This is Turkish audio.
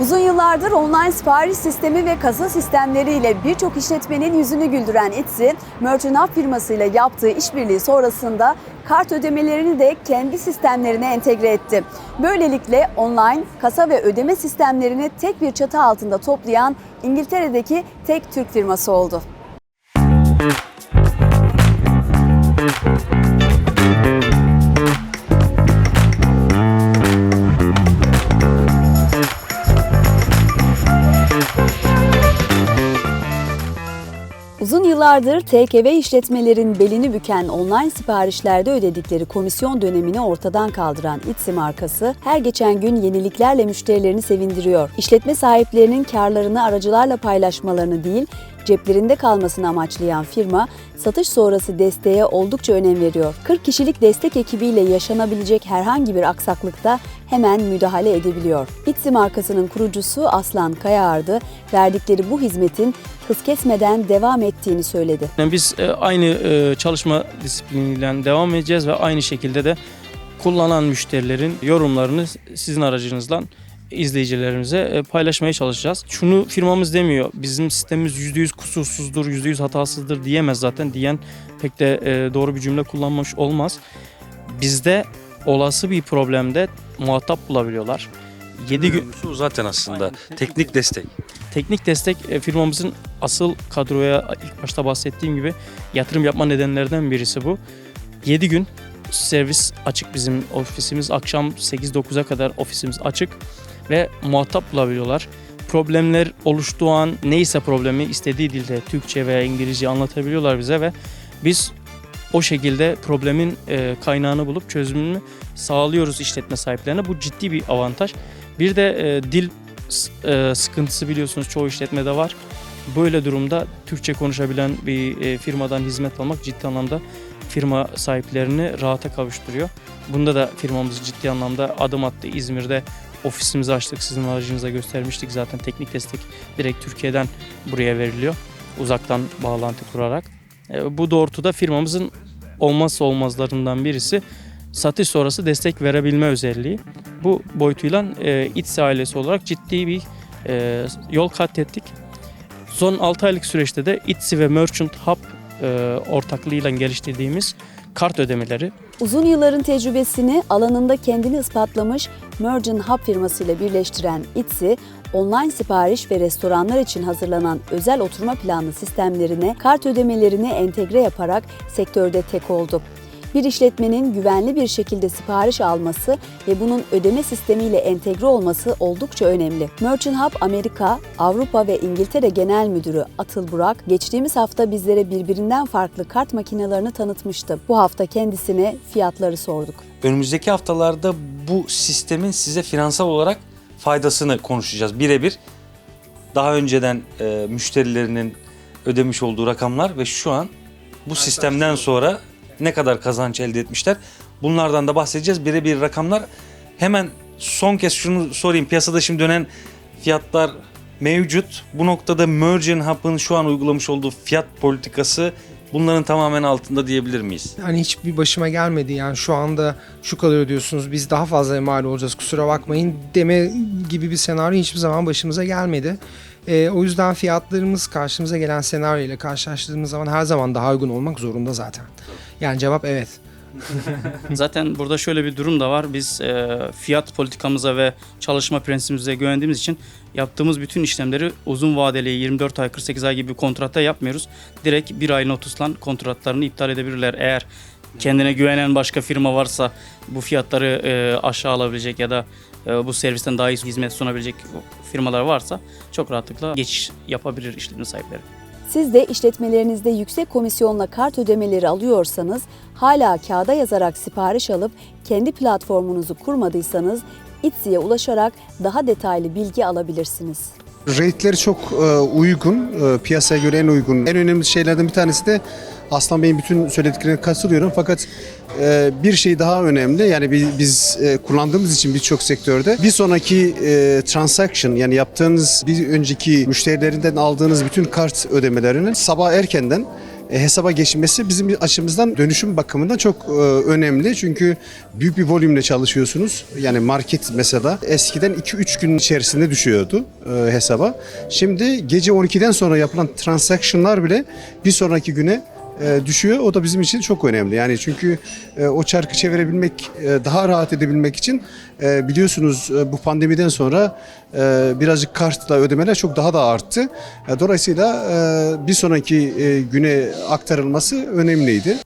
Uzun yıllardır online sipariş sistemi ve kasa sistemleriyle birçok işletmenin yüzünü güldüren Etsy, Merchant Hub firmasıyla yaptığı işbirliği sonrasında kart ödemelerini de kendi sistemlerine entegre etti. Böylelikle online kasa ve ödeme sistemlerini tek bir çatı altında toplayan İngiltere'deki tek Türk firması oldu. Uzun yıllardır TKV işletmelerin belini büken online siparişlerde ödedikleri komisyon dönemini ortadan kaldıran Etsy markası her geçen gün yeniliklerle müşterilerini sevindiriyor. İşletme sahiplerinin karlarını aracılarla paylaşmalarını değil, ceplerinde kalmasını amaçlayan firma, satış sonrası desteğe oldukça önem veriyor. 40 kişilik destek ekibiyle yaşanabilecek herhangi bir aksaklıkta hemen müdahale edebiliyor. Etsy markasının kurucusu Aslan Kayaardı, verdikleri bu hizmetin hız kesmeden devam ettiğini söyledi. Yani biz e, aynı e, çalışma disipliniyle devam edeceğiz ve aynı şekilde de kullanan müşterilerin yorumlarını sizin aracınızla izleyicilerimize e, paylaşmaya çalışacağız. Şunu firmamız demiyor. Bizim sistemimiz %100 kusursuzdur, %100 hatasızdır diyemez zaten. Diyen pek de doğru bir cümle kullanmış olmaz. Bizde olası bir problemde muhatap bulabiliyorlar. 7 gün zaten aslında. Teknik destek. Teknik destek e, firmamızın asıl kadroya ilk başta bahsettiğim gibi yatırım yapma nedenlerden birisi bu. 7 gün servis açık bizim ofisimiz. Akşam 8-9'a kadar ofisimiz açık ve muhatap bulabiliyorlar. Problemler oluştuğu an neyse problemi istediği dilde Türkçe veya İngilizce anlatabiliyorlar bize ve biz o şekilde problemin e, kaynağını bulup çözümünü sağlıyoruz işletme sahiplerine. Bu ciddi bir avantaj. Bir de e, dil e, sıkıntısı biliyorsunuz çoğu işletmede var. Böyle durumda Türkçe konuşabilen bir e, firmadan hizmet almak ciddi anlamda firma sahiplerini rahata kavuşturuyor. Bunda da firmamız ciddi anlamda adım attı. İzmir'de ofisimizi açtık. Sizin aracınıza göstermiştik zaten teknik destek direkt Türkiye'den buraya veriliyor. Uzaktan bağlantı kurarak. E, bu doğrultuda firmamızın olmazsa olmazlarından birisi satış sonrası destek verebilme özelliği. Bu boyutuyla e, İTSE ailesi olarak ciddi bir e, yol kat ettik. Son 6 aylık süreçte de İTSE ve Merchant Hub e, ortaklığıyla geliştirdiğimiz kart ödemeleri Uzun yılların tecrübesini alanında kendini ispatlamış Merchant Hub firmasıyla birleştiren Etsy, online sipariş ve restoranlar için hazırlanan özel oturma planlı sistemlerine kart ödemelerini entegre yaparak sektörde tek oldu. Bir işletmenin güvenli bir şekilde sipariş alması ve bunun ödeme sistemiyle entegre olması oldukça önemli. Merchant Hub Amerika, Avrupa ve İngiltere Genel Müdürü Atıl Burak, geçtiğimiz hafta bizlere birbirinden farklı kart makinelerini tanıtmıştı. Bu hafta kendisine fiyatları sorduk. Önümüzdeki haftalarda bu sistemin size finansal olarak faydasını konuşacağız birebir. Daha önceden e, müşterilerinin ödemiş olduğu rakamlar ve şu an bu sistemden sonra ne kadar kazanç elde etmişler. Bunlardan da bahsedeceğiz. Birebir rakamlar. Hemen son kez şunu sorayım. Piyasada şimdi dönen fiyatlar mevcut. Bu noktada Merchant Hub'ın şu an uygulamış olduğu fiyat politikası bunların tamamen altında diyebilir miyiz? Hani hiçbir başıma gelmedi yani şu anda şu kadar ödüyorsunuz biz daha fazla mal olacağız kusura bakmayın deme gibi bir senaryo hiçbir zaman başımıza gelmedi. Ee, o yüzden fiyatlarımız karşımıza gelen senaryo ile karşılaştırdığımız zaman her zaman daha uygun olmak zorunda zaten. Yani cevap evet. Zaten burada şöyle bir durum da var. Biz e, fiyat politikamıza ve çalışma prensibimize güvendiğimiz için yaptığımız bütün işlemleri uzun vadeli 24 ay 48 ay gibi kontratta yapmıyoruz. Direkt bir ay notusla kontratlarını iptal edebilirler. Eğer kendine güvenen başka firma varsa bu fiyatları e, aşağı alabilecek ya da e, bu servisten daha iyi hizmet sunabilecek firmalar varsa çok rahatlıkla geçiş yapabilir işletme sahipleri. Siz de işletmelerinizde yüksek komisyonla kart ödemeleri alıyorsanız, hala kağıda yazarak sipariş alıp kendi platformunuzu kurmadıysanız, Etsy'ye ulaşarak daha detaylı bilgi alabilirsiniz. Rate'leri çok e, uygun, e, piyasaya göre en uygun. En önemli şeylerden bir tanesi de Aslan Bey'in bütün söylediklerine katılıyorum. Fakat e, bir şey daha önemli. Yani bi- biz e, kullandığımız için birçok sektörde bir sonraki e, transaction yani yaptığınız bir önceki müşterilerinden aldığınız bütün kart ödemelerini sabah erkenden e, hesaba geçmesi bizim açımızdan dönüşüm bakımından çok e, önemli. Çünkü büyük bir volümle çalışıyorsunuz. Yani market mesela eskiden 2-3 gün içerisinde düşüyordu e, hesaba. Şimdi gece 12'den sonra yapılan transaction'lar bile bir sonraki güne düşüyor. O da bizim için çok önemli. Yani çünkü e, o çarkı çevirebilmek, e, daha rahat edebilmek için e, biliyorsunuz e, bu pandemiden sonra e, birazcık kartla ödemeler çok daha da arttı. E, dolayısıyla e, bir sonraki e, güne aktarılması önemliydi.